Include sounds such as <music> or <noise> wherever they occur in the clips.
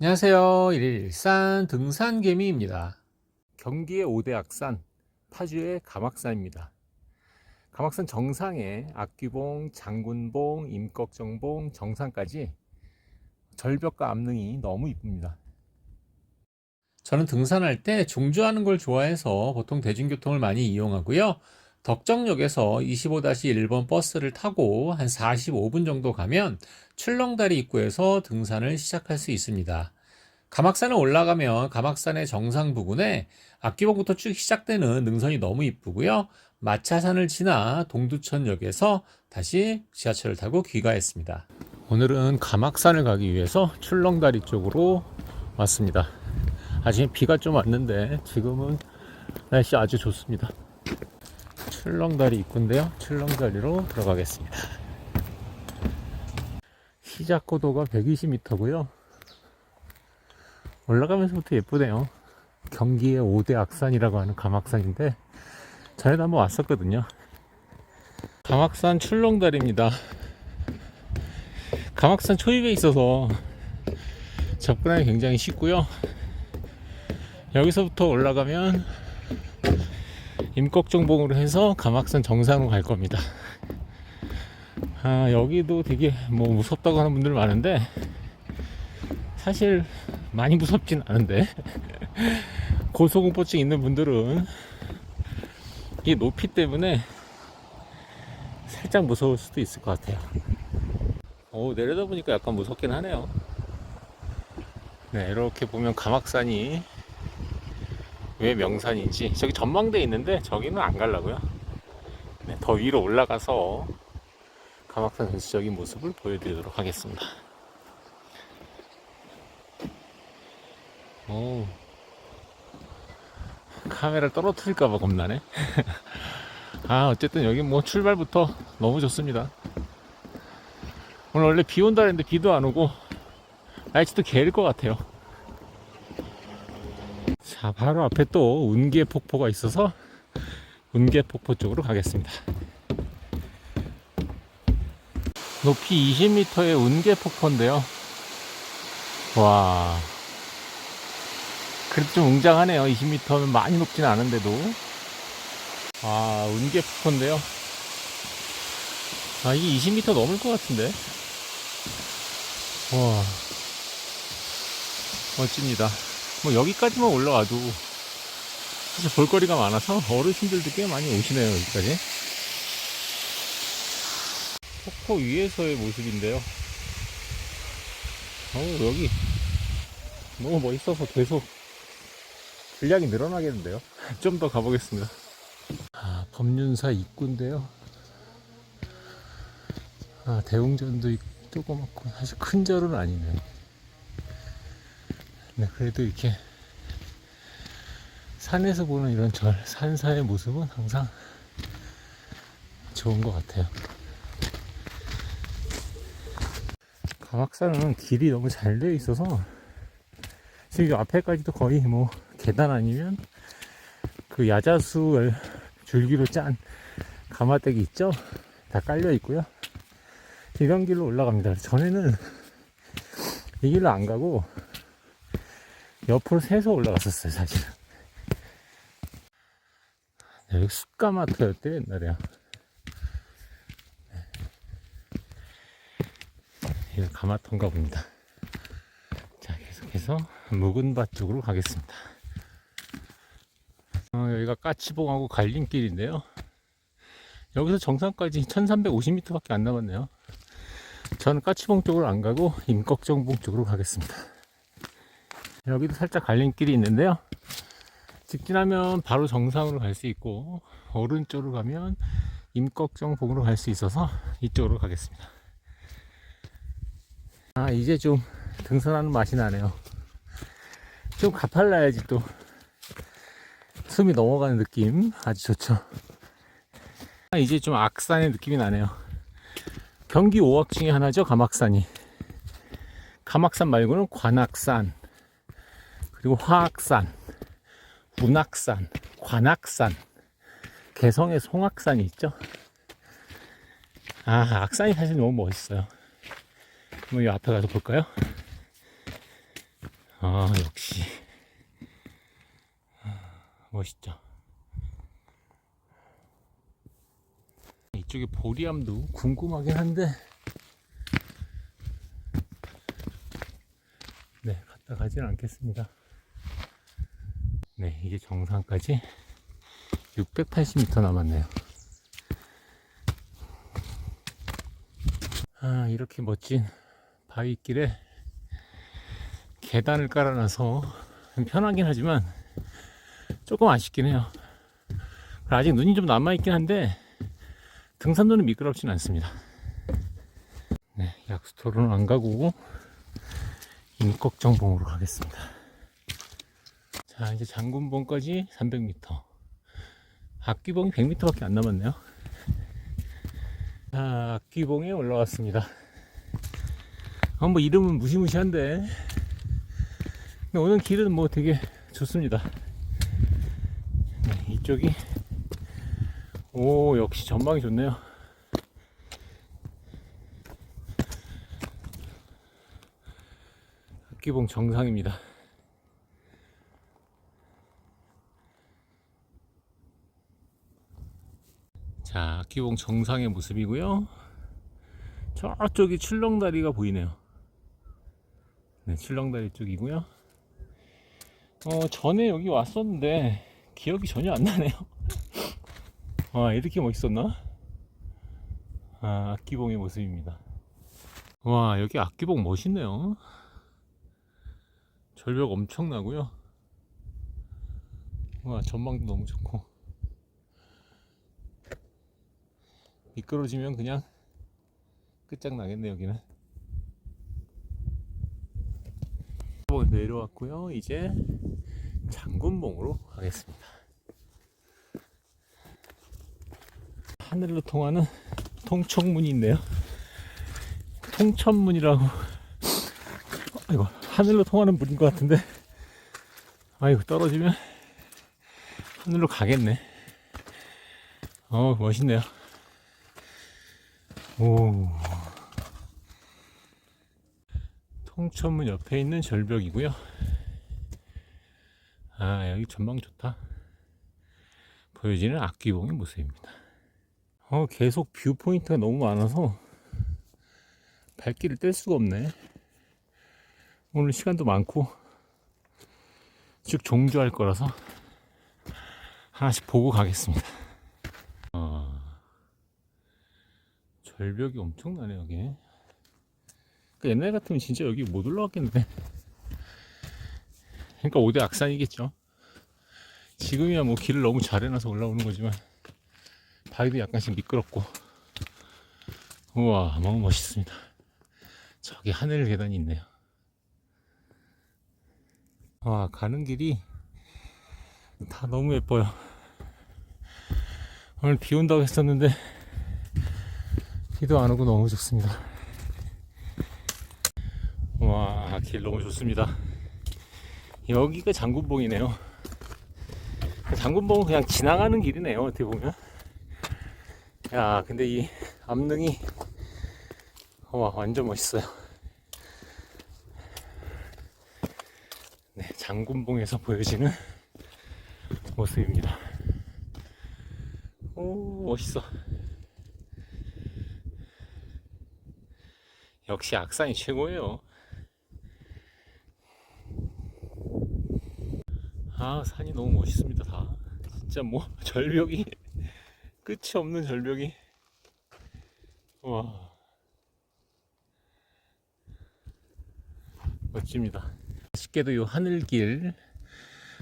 안녕하세요. 일일산 등산개미입니다. 경기의 5대 악산, 파주의 감악산입니다. 감악산 정상에 악귀봉, 장군봉, 임꺽정봉, 정상까지 절벽과 암릉이 너무 이쁩니다. 저는 등산할 때 종주하는 걸 좋아해서 보통 대중교통을 많이 이용하고요. 덕정역에서 25-1번 버스를 타고 한 45분 정도 가면 출렁다리 입구에서 등산을 시작할 수 있습니다. 감악산을 올라가면 감악산의 정상 부근에 악기봉부터 쭉 시작되는 능선이 너무 이쁘고요. 마차산을 지나 동두천역에서 다시 지하철을 타고 귀가했습니다. 오늘은 감악산을 가기 위해서 출렁다리 쪽으로 왔습니다. 아직 비가 좀 왔는데 지금은 날씨 아주 좋습니다. 출렁다리 입구인데요. 출렁다리로 들어가겠습니다. 시작 고도가 120m고요. 올라가면서부터 예쁘네요. 경기의 5대 악산이라고 하는 감악산인데 전에도 한번 왔었거든요. 감악산 출렁다리입니다. 감악산 초입에 있어서 접근하기 굉장히 쉽고요. 여기서부터 올라가면 임꺽정봉으로 해서 감악산 정상으로 갈 겁니다. 아, 여기도 되게 뭐 무섭다고 하는 분들 많은데 사실 많이 무섭진 않은데 <laughs> 고소공포증 있는 분들은 이 높이 때문에 살짝 무서울 수도 있을 것 같아요. 오, 내려다 보니까 약간 무섭긴 하네요. 네, 이렇게 보면 감악산이 왜 명산인지 저기 전망대 있는데 저기는 안 가려고요. 네, 더 위로 올라가서 감악산 전체적인 모습을 보여드리도록 하겠습니다. 오. 카메라를 떨어뜨릴까봐 겁나네. <laughs> 아, 어쨌든 여기 뭐 출발부터 너무 좋습니다. 오늘 원래 비 온다 했는데 비도 안 오고, 날씨도 개일 것 같아요. 자, 바로 앞에 또 운계 폭포가 있어서 운계 폭포 쪽으로 가겠습니다. 높이 20m의 운계 폭포인데요. 와. 그래도 좀 웅장하네요. 20m면 많이 높진 않은데도. 아, 운계 폭포인데요. 아, 이게 20m 넘을 것 같은데. 와. 멋집니다. 뭐 여기까지만 올라와도 사실 볼거리가 많아서 어르신들도 꽤 많이 오시네요 여기까지. 폭포 위에서의 모습인데요. 어 여기 너무 멋있어서 계속 분량이 늘어나겠는데요? <laughs> 좀 더 가보겠습니다. 아 법륜사 입구인데요. 아 대웅전도 조그맣고 사실 큰 절은 아니네 네, 그래도 이렇게 산에서 보는 이런 절, 산사의 모습은 항상 좋은 것 같아요. 감악산은 길이 너무 잘 되어 있어서 지금 이 앞에까지도 거의 뭐 계단 아니면 그 야자수를 줄기로 짠 가마대기 있죠? 다 깔려 있고요. 이런 길로 올라갑니다. 전에는 이 길로 안 가고 옆으로 새서 올라갔었어요, 사실은. 네, 여기 숯가마트였대, 옛날에. 이거 가마터인가 봅니다. 자, 계속해서 묵은밭 쪽으로 가겠습니다. 어, 여기가 까치봉하고 갈림길인데요. 여기서 정상까지 1350m밖에 안 남았네요. 저는 까치봉 쪽으로 안 가고 임꺽정봉 쪽으로 가겠습니다. 여기도 살짝 갈림길이 있는데요. 직진하면 바로 정상으로 갈 수 있고 오른쪽으로 가면 임꺽정봉으로 갈 수 있어서 이쪽으로 가겠습니다. 아 이제 좀 등산하는 맛이 나네요. 좀 가팔라야지 또 숨이 넘어가는 느낌 아주 좋죠. 아, 이제 좀 악산의 느낌이 나네요. 경기 5악 중에 하나죠 감악산이. 감악산 말고는 관악산 그리고 화악산, 문악산, 관악산, 개성의 송악산이 있죠. 아, 악산이 사실 너무 멋있어요. 한번 이 앞에 가서 볼까요? 아, 역시. 아, 멋있죠. 이쪽에 보리암도 궁금하긴 한데, 네, 갔다 가진 않겠습니다. 네, 이제 정상까지 680m 남았네요. 아, 이렇게 멋진 바위길에 계단을 깔아놔서 편하긴 하지만 조금 아쉽긴 해요. 아직 눈이 좀 남아있긴 한데 등산로는 미끄럽진 않습니다. 네, 약수터로는 안 가고 임꺽정봉으로 가겠습니다. 자, 이제 장군봉까지 300m. 악기봉이 100m밖에 안 남았네요. 자, 악기봉에 올라왔습니다. 어, 뭐 이름은 무시무시한데 근데 오는 길은 뭐 되게 좋습니다. 네, 이쪽이 오 역시 전망이 좋네요. 악기봉 정상입니다. 자, 악기봉 정상의 모습이고요. 저쪽이 출렁다리가 보이네요. 네, 출렁다리 쪽이고요. 어, 전에 여기 왔었는데 기억이 전혀 안 나네요. 와, <laughs> 이렇게 멋있었나? 아, 악기봉의 모습입니다. 와, 여기 악기봉 멋있네요. 절벽 엄청나고요. 와, 전망도 너무 좋고. 미끄러지면 그냥 끝장나겠네, 여기는. 뭐 내려왔고요. 이제 장군봉으로 가겠습니다. 하늘로 통하는 통천문이 있네요. 통천문이라고. 아이고, 하늘로 통하는 문인 것 같은데. 아이고, 떨어지면 하늘로 가겠네. 어, 멋있네요. 오. 통천문 옆에 있는 절벽이고요. 아, 여기 전망 좋다. 보여지는 악기봉의 모습입니다. 어, 계속 뷰 포인트가 너무 많아서 발길을 뗄 수가 없네. 오늘 시간도 많고 쭉 종주할 거라서 하나씩 보고 가겠습니다. 절벽이 엄청나네 여기. 그러니까 옛날 같으면 진짜 여기 못 올라왔겠는데. 그러니까 5대 악산이겠죠. 지금이야 뭐 길을 너무 잘 해놔서 올라오는 거지만 바위도 약간씩 미끄럽고 우와 너무 멋있습니다. 저기 하늘 계단이 있네요. 와 가는 길이 다 너무 예뻐요. 오늘 비 온다고 했었는데 비도 안 오고 너무 좋습니다. <laughs> 와, 길 너무 좋습니다. 여기가 장군봉이네요. 장군봉은 그냥 지나가는 길이네요. 어떻게 보면. 야, 근데 이 암릉이 와, 완전 멋있어요. 네, 장군봉에서 보여지는 모습입니다. 오, 멋있어. 역시 악산이 최고예요. 아, 산이 너무 멋있습니다, 다. 진짜 뭐, <laughs> 절벽이, 끝이 없는 절벽이. 와. 멋집니다. 아쉽게도 요 하늘길,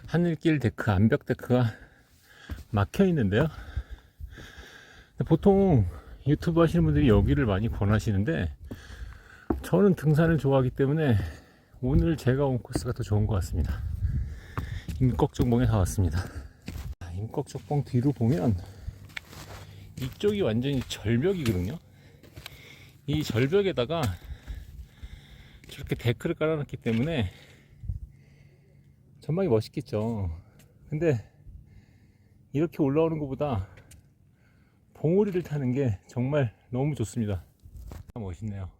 하늘길 데크, 암벽 데크가 막혀 있는데요. 보통 유튜브 하시는 분들이 여기를 많이 권하시는데, 저는 등산을 좋아하기 때문에 오늘 제가 온 코스가 더 좋은 것 같습니다. 임꺽정봉에 다 왔습니다. 임꺽정봉 뒤로 보면 이쪽이 완전히 절벽이거든요. 이 절벽에다가 저렇게 데크를 깔아놨기 때문에 전망이 멋있겠죠. 근데 이렇게 올라오는 것보다 봉우리를 타는 게 정말 너무 좋습니다. 멋있네요.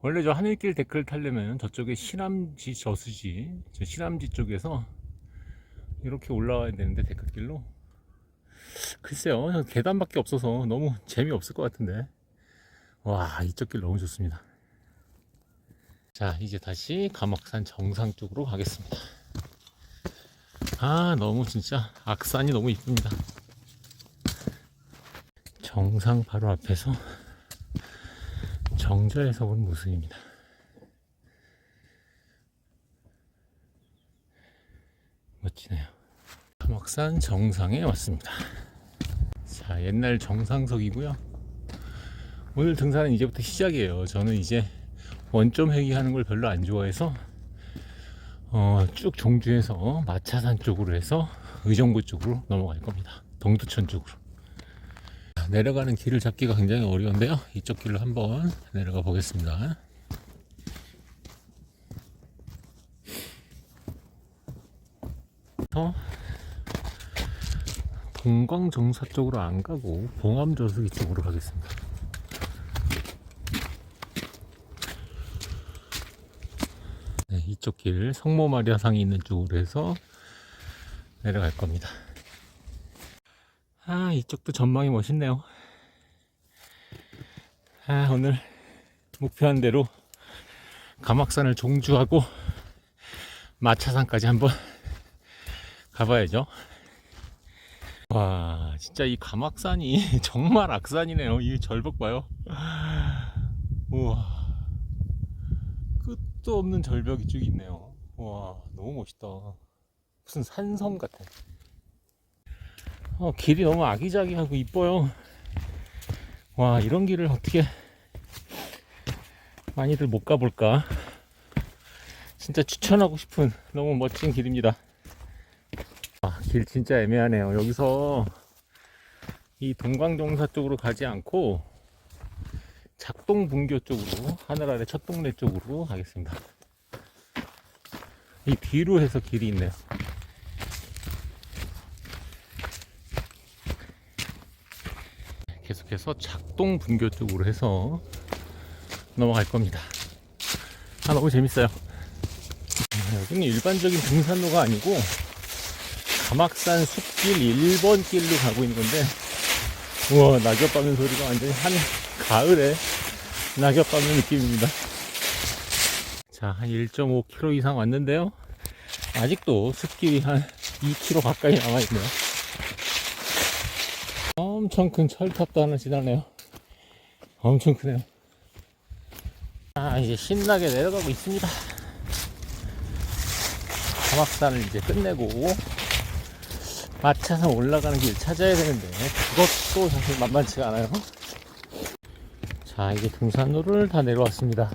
원래 저 하늘길 데크를 타려면 저쪽에 신암지 저수지, 저 신암지 쪽에서 이렇게 올라와야 되는데 데크길로 글쎄요, 저 계단밖에 없어서 너무 재미없을 것 같은데. 와, 이쪽 길 너무 좋습니다. 자, 이제 다시 감옥산 정상 쪽으로 가겠습니다. 아, 너무 진짜 악산이 너무 이쁩니다. 정상 바로 앞에서 정자에서 본 모습입니다. 멋지네요. 감옥산 정상에 왔습니다. 자, 옛날 정상석이고요. 오늘 등산은 이제부터 시작이에요. 저는 이제 원점 회귀하는 걸 별로 안 좋아해서 어, 쭉 종주해서 마차산 쪽으로 해서 의정부 쪽으로 넘어갈 겁니다. 동두천 쪽으로. 내려가는 길을 잡기가 굉장히 어려운데요. 이쪽 길로 한번 내려가 보겠습니다. 어? 동광정사 쪽으로 안 가고 봉암저수기 쪽으로 가겠습니다. 네, 이쪽 길 성모마리아상이 있는 쪽으로 해서 내려갈 겁니다. 아, 이쪽도 전망이 멋있네요. 아, 오늘 목표한 대로 감악산을 종주하고 마차산까지 한번 가봐야죠. 와, 진짜 이 감악산이 <laughs> 정말 악산이네요. 이 절벽 봐요. 우와. 끝도 없는 절벽이 쭉 있네요. 와, 너무 멋있다. 무슨 산성 같아. 어, 길이 너무 아기자기하고 이뻐요. 와, 이런 길을 어떻게 많이들 못 가볼까? 진짜 추천하고 싶은 너무 멋진 길입니다. 아, 길 진짜 애매하네요. 여기서 이 동광정사 쪽으로 가지 않고 작동 분교 쪽으로 하늘 아래 첫 동네 쪽으로 가겠습니다. 이 뒤로 해서 길이 있네요. 계속해서 작동 분교 쪽으로 해서 넘어갈 겁니다. 아, 너무 재밌어요. 아, 여기는 일반적인 등산로가 아니고 가막산 숲길 1번 길로 가고 있는 건데, 우와, 낙엽 밟는 소리가 완전히 한 가을에 낙엽 밟는 느낌입니다. 자, 한 1.5km 이상 왔는데요. 아직도 숲길이 한 2km 가까이 남아있네요. 엄청 큰 철탑도 하나 지나네요. 엄청 크네요. 아, 이제 신나게 내려가고 있습니다. 가막산을 이제 끝내고 마차산 올라가는 길 찾아야 되는데 그것도 사실 만만치가 않아요. 자, 이제 등산로를 다 내려왔습니다.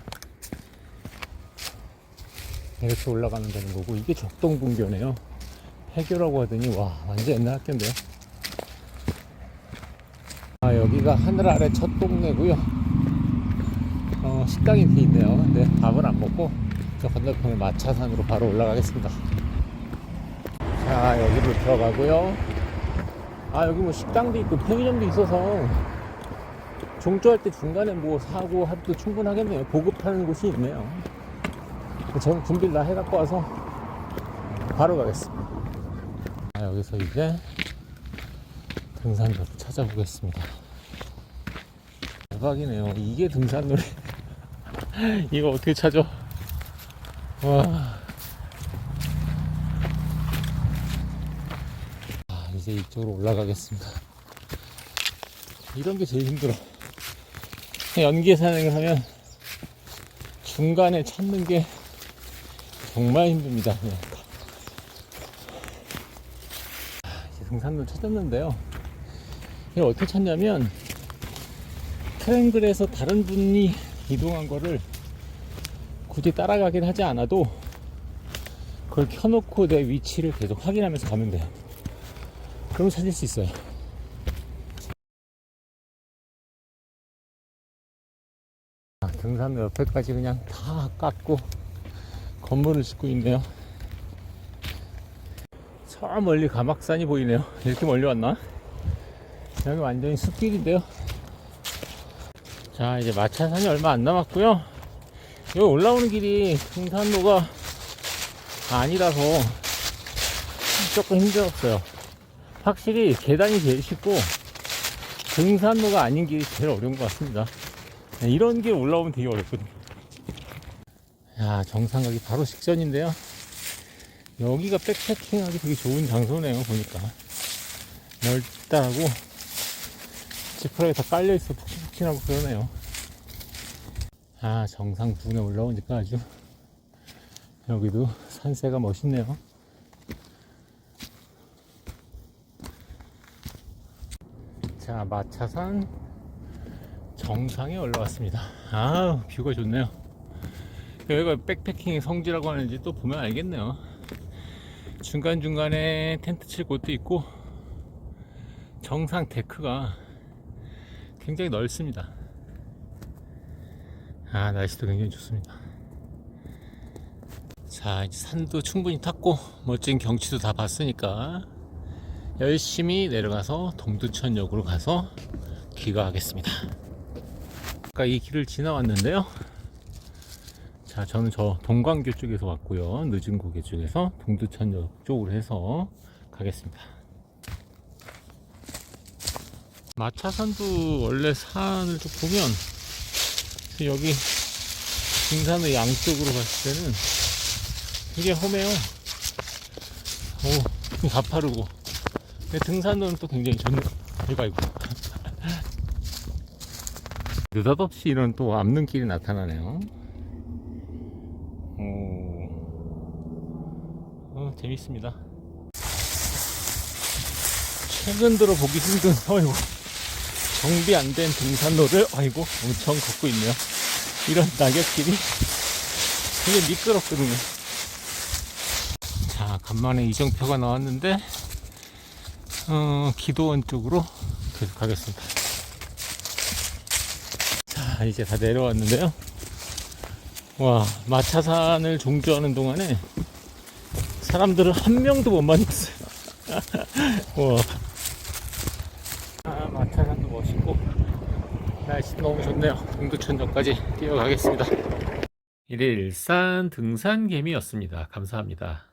이렇게 올라가면 되는 거고 이게 적동분교네요. 폐교라고 하더니 와 완전 옛날 학교인데요. 아 여기가 하늘 아래 첫 동네고요. 어, 식당이 돼 있네요. 근데 밥은 안 먹고 저 건너편에 마차산으로 바로 올라가겠습니다. 자 여기로 들어가고요. 아 여기 뭐 식당도 있고 편의점도 있어서 종조할 때 중간에 뭐 사고 합도 충분하겠네요. 보급하는 곳이 있네요. 저는 준비를 다 해갖고 와서 바로 가겠습니다. 아, 여기서 이제 등산로를 찾아보겠습니다. 대박이네요. 이게 등산로래. <laughs> 이거 어떻게 찾아? 와. 아, 이제 이쪽으로 올라가겠습니다. 이런 게 제일 힘들어. 연계 산행을 하면 중간에 찾는 게 정말 힘듭니다. 그냥. 아, 이제 등산로 찾았는데요. 이걸 어떻게 찾냐면 트랭글에서 다른 분이 이동한 거를 굳이 따라가긴 하지 않아도 그걸 켜놓고 내 위치를 계속 확인하면서 가면 돼요. 그럼 찾을 수 있어요. 아, 등산로 옆에까지 그냥 다 깎고 건물을 짓고 있네요. 저 멀리 가막산이 보이네요. 이렇게 멀리 왔나? 여기 완전히 숲길인데요. 자, 이제 마차산이 얼마 안 남았고요. 여기 올라오는 길이 등산로가 아니라서 조금 힘들었어요. 확실히 계단이 제일 쉽고 등산로가 아닌 길이 제일 어려운 것 같습니다. 네, 이런 길 올라오면 되게 어렵거든요. 야, 정상 가기 바로 직전인데요. 여기가 백패킹하기 되게 좋은 장소네요, 보니까. 넓다고 지푸라기 다 깔려있어 푹신푹신하고 그러네요. 아, 정상 부근에 올라오니까 아주 여기도 산세가 멋있네요. 자, 마차산 정상에 올라왔습니다. 아, 뷰가 좋네요. 여기가 백패킹의 성지라고 하는지 또 보면 알겠네요. 중간중간에 텐트 칠 곳도 있고, 정상 데크가 굉장히 넓습니다. 아, 날씨도 굉장히 좋습니다. 자, 이제 산도 충분히 탔고, 멋진 경치도 다 봤으니까, 열심히 내려가서 동두천역으로 가서 귀가하겠습니다. 아까 이 길을 지나왔는데요. 자, 저는 저 동광교 쪽에서 왔고요. 늦은 고개 쪽에서 동두천역 쪽으로 해서 가겠습니다. 마차산도 원래 산을 좀 보면 여기 등산의 양쪽으로 봤을 때는 되게 험해요. 오, 좀 가파르고. 등산로는 또 굉장히 좋네요. 이거 이거. 느닷없이 이런 또 앞눈길이 나타나네요. 오, 어, 재밌습니다. 최근 들어 보기 힘든, <laughs> 어이구, 정비 안 된 등산로를, 아이고, 엄청 걷고 있네요. 이런 낙엽길이 되게 미끄럽거든요. 자, 간만에 이정표가 나왔는데, 어, 기도원 쪽으로 계속 가겠습니다. 자, 이제 다 내려왔는데요. 와, 마차산을 종주하는 동안에 사람들을 한 명도 못 만났어요. <laughs> 와. 아, 마차산도 멋있고, 좋네요. 동두천역까지 뛰어가겠습니다. 일일 산 등산개미였습니다. 감사합니다.